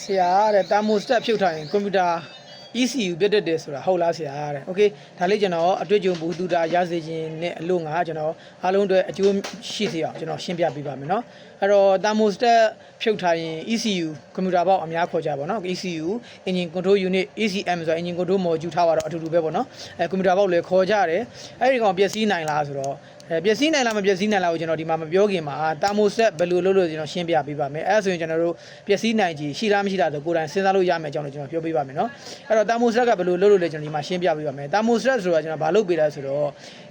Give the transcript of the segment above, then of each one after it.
ဆရာတဲ့တာမိုစတက်ဖြုတ်ထားရင်ကွန်ပျူတာ ECU ပြတ်တက်တယ်ဆိုတာဟုတ်လားဆရာတဲ့။ Okay ဒါလေးကျွန်တော်အတွေ့အကြုံဘူတူတာရစေခြင်းနဲ့အလို့ငါကျွန်တော်အားလုံးအတွက်အကျိုးရှိစေအောင်ကျွန်တော်ရှင်းပြပေးပါမယ်เนาะ။အဲ့တော့တာမိုစတက်ဖြုတ်ထားရင် ECU ကွန်ပျူတာပေါက်အများခေါ်ကြပါတော့။ ECU Engine Control Unit ECM ဆိုတာ Engine Control Module ထားပါတော့အတူတူပဲပေါ့နော်။အဲကွန်ပျူတာပေါက်လည်းခေါ်ကြတယ်။အဲ့ဒီကောင်ပျက်စီးနိုင်လားဆိုတော့ အဲပျက်စီးနိုင်လားမပျက်စီးနိုင်လားကိုကျွန်တော်ဒီမှာမပြောခင်မှာတာမိုဆက်ဘယ်လိုလုပ်လို့ကျွန်တော်ရှင်းပြပေးပါမယ်အဲဆိုရင်ကျွန်တော်တို့ပျက်စီးနိုင်ကြီးရှိလားမရှိလားဆိုကိုယ်တိုင်စဉ်းစားလို့ရမယ်အကြောင်းကိုကျွန်တော်ပြောပေးပါမယ်နော်အဲ့တော့တာမိုဆက်ကဘယ်လိုလုပ်လို့လဲကျွန်တော်ဒီမှာရှင်းပြပေးပါမယ်တာမိုဆက်ဆိုတာကျွန်တော်ဘာလုပ်ပေးလဲဆိုတော့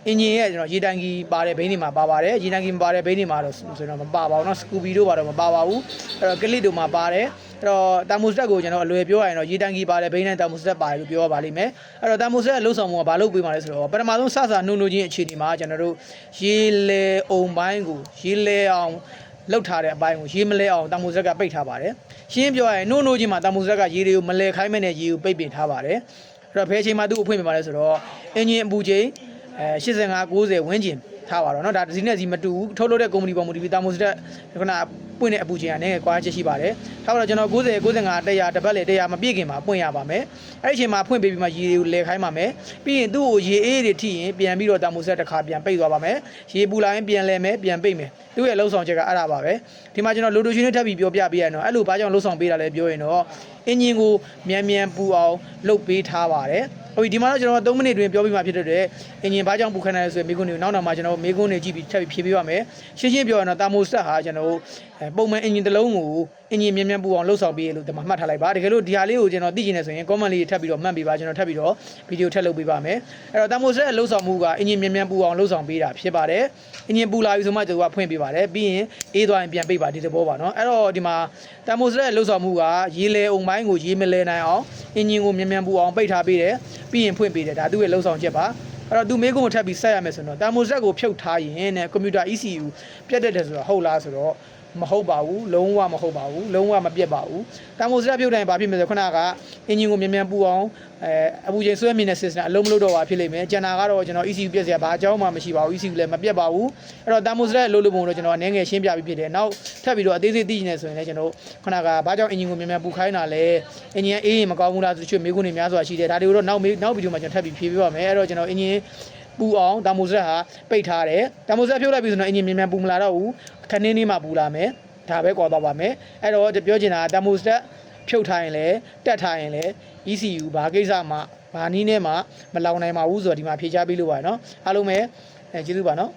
အင်ဂျင်ရဲ့ကျွန်တော်ရေတန်ကြီးပါတဲ့ဘိန်းတွေမှာပါပါတယ်ရေတန်ကြီးပါတဲ့ဘိန်းတွေမှာတော့ဆိုတော့မပါပါဘူးနော်စကူဘီတို့ပါတော့မပါပါဘူးအဲ့တော့ကလစ်တို့မှာပါတယ် အဲ့တော့တာမိုစတက်ကိုကျွန်တော်အလွယ်ပြောရရင်တော့ရေတန်ကြီးပါတယ်ဘိန်းနဲ့တာမိုစတက်ပါတယ်လို့ပြောရပါလိမ့်မယ်အဲ့တော့တာမိုစတက်ရဲ့လှုပ်ဆောင်မှုကဘာလုပ်ပေးမှာလဲဆိုတော့ပထမဆုံးစစနှုံနှုံချင်းအခြေအနေမှာကျွန်တော်တို့ရေလေအုံပိုင်းကိုရေလေအောင်လောက်ထားတဲ့အပိုင်းကိုရေမလဲအောင်တာမိုစက်ကပိတ်ထားပါတယ်ရှင်းပြောရရင်နှုံနှုံချင်းမှာတာမိုစက်ကရေတွေကိုမလဲခိုင်းမဲ့နဲ့ရေကိုပိတ်ပင်ထားပါတယ်အဲ့တော့ဘယ်အချိန်မှသူ့အဖွင့်ပြပါလဲဆိုတော့အင်ဂျင်အပူချိန်အဲ85 90ဝန်းကျင် ထားပါတော့เนาะဒါဒီနဲ့စီမတူဘူးထုတ်လုပ်တဲ့ကုမ္ပဏီပေါ်မူတည်ပြီးတာမိုစတက်ခုနပွင့်တဲ့အပူချိန်ကနေကွာချက်ရှိပါတယ်ထားပါတော့ကျွန်တော်90 95 100တစ်ပတ်လေ100မပြည့်ခင်မှာပွင့်ရပါမယ်အဲ့ဒီအချိန်မှာဖွင့်ပေးပြီးမှရေတွေကိုလဲခိုင်းပါမယ်ပြီးရင်သူ့ကိုရေအေးတွေထိရင်ပြန်ပြီးတော့တာမိုစတက်တစ်ခါပြန်ပိတ်သွားပါမယ်ရေပူလာရင်ပြန်လဲမယ်ပြန်ပိတ်မယ်သူ့ရဲ့လှုပ်ဆောင်ချက်ကအဲ့ဒါပါပဲဒီမှာကျွန်တော်လိုတိုရှင်နဲ့ထပ်ပြီးပြောပြပေးရအောင်အဲ့လိုဘာကြောင့်လှုပ်ဆောင်ပေးတာလဲပြောရင်တော့အင်ဂျင်ကိုမြန်မြန်ပူအောင်လှုပ်ပေးထားပါတယ် ဟုတ်ပြီဒီမှာတော့ကျွန်တော်3မိနစ်တွင်ပြောပြမှာဖြစ်တဲ့အတွက်အင်ဂျင်ဘာကြောင့်ပူခန့်နေလဲဆိုရင်မိကွန်းတွေကိုနောက်နောက်မှာကျွန်တော်မိကွန်းတွေကြည့်ပြီးထပ်ပြီးဖြေပေးပါမယ်ရှင်းရှင်းပြောရရင်တော့တာမိုစတက်ဟာကျွန်တော်အဲပုံမှန်အင်ဂျင်တစ်လုံးကိုအင်ဂျင်မြန်မြန်ပူအောင်လှုပ်ဆောင်ပေးရလို့ဒီမှာမှတ်ထားလိုက်ပါတကယ်လို့ဒီဟာလေးကိုကျွန်တော်သိချင်နေဆိုရင် comment လေးထပ်ပြီးတော့မှတ်ပေးပါကျွန်တော်ထပ်ပြီးတော့ဗီဒီယိုထပ်လုပ်ပေးပါမယ်အဲ့တော့တာမိုစတက်ရဲ့လှုပ်ဆောင်မှုကအင်ဂျင်မြန်မြန်ပူအောင်လှုပ်ဆောင်ပေးတာဖြစ်ပါတယ်အင်ဂျင်ပူလာပြီဆိုမှကျွန်တော်ကဖွင့်ပေးပါတယ်ပြီးရင်အေးသွားရင်ပြန်ပိတ်ပါဒီသဘောပါနော်အဲ့တော့ဒီမှာတာမိုစတက်ရဲ့လှုပ်ဆောင်မှုကရေလေအုံပိုင်းကိုရေမလဲနိုင်အောင်အင်ဂျင်ကိုမြန်မြန်ပူအောင်ပိတ်ထားပေးတယ်ပြီးရင်ဖွင့်ပေးတယ်ဒါသူ့ရဲ့လှုပ်ဆောင်ချက်ပါအဲ့တော့သူမေးခွန်းကိုထပ်ပြီးဆက်ရမယ်ဆိုတော့တာမိုဆက်ကိုဖြုတ်ထားရင်တဲ့ကွန်ပျူတာ ECU ပြတ်တတ်တယ်ဆိုတော့ဟုတ်လားဆိုတော့ မဟုတ်ပါဘူးလုံးဝမဟုတ်ပါဘူးလုံးဝမပြတ်ပါဘူးတာမိုဆက်ပြုတ်တိုင်းဘာဖြစ်မလဲဆိုခုနကအင်ဂျင်ကိုမြန်မြန်ပူအောင်အဲအပူချိန်ဆွဲမြင်တဲ့ system အလုံးမလို့တော့ပါဖြစ်လိမ့်မယ်ကျန်တာကတော့ကျွန်တော် ECU ပြတ်စရာဘာအကြောင်းမှမရှိပါဘူး ECU လည်းမပြတ်ပါဘူးအဲ့တော့တာမိုဆက်ရဲ့လို့လို့ပုံတော့ကျွန်တော်အနေငယ်ရှင်းပြပြီးဖြစ်တယ်နောက်ထပ်ပြီးတော့အသေးစိတ်သိချင်တယ်ဆိုရင်လည်းကျွန်တော်ခုနကဘာကြောင့်အင်ဂျင်ကိုမြန်မြန်ပူခိုင်းတာလဲအင်ဂျင်အေးရင်မကောင်းဘူးလားဆိုချွေမေးခွန်းတွေများစွာရှိတယ်ဒါတွေကိုတော့နောက်မေးနောက်ဗီဒီယိုမှာကျွန်တော်ထပ်ပြီးဖြေပေးပါမယ်အဲ့တော့ကျွန်တော်အင်ဂျင် ပူအောင်တာမိုစက်ဟာပိတ်ထားတယ်တာမိုစက်ဖြုတ်လိုက်ပြီဆိုတော့အင်ဂျင်မြန်မြန်ပူမလာတော့ဘူးခဏင်းလေးမှပူလာမယ်ဒါပဲကွာသွားပါမယ်အဲ့တော့ပြောချင်တာတာမိုစက်ဖြုတ်ထားရင်လည်းတက်ထားရင်လည်း ECU ဘာကိစ္စမှဘာနည်းနဲ့မှမလောင်နိုင်ပါဘူးဆိုတော့ဒီမှာဖြေချပေးလို့ပါနော်အားလုံးပဲကျေးဇူးပါနော်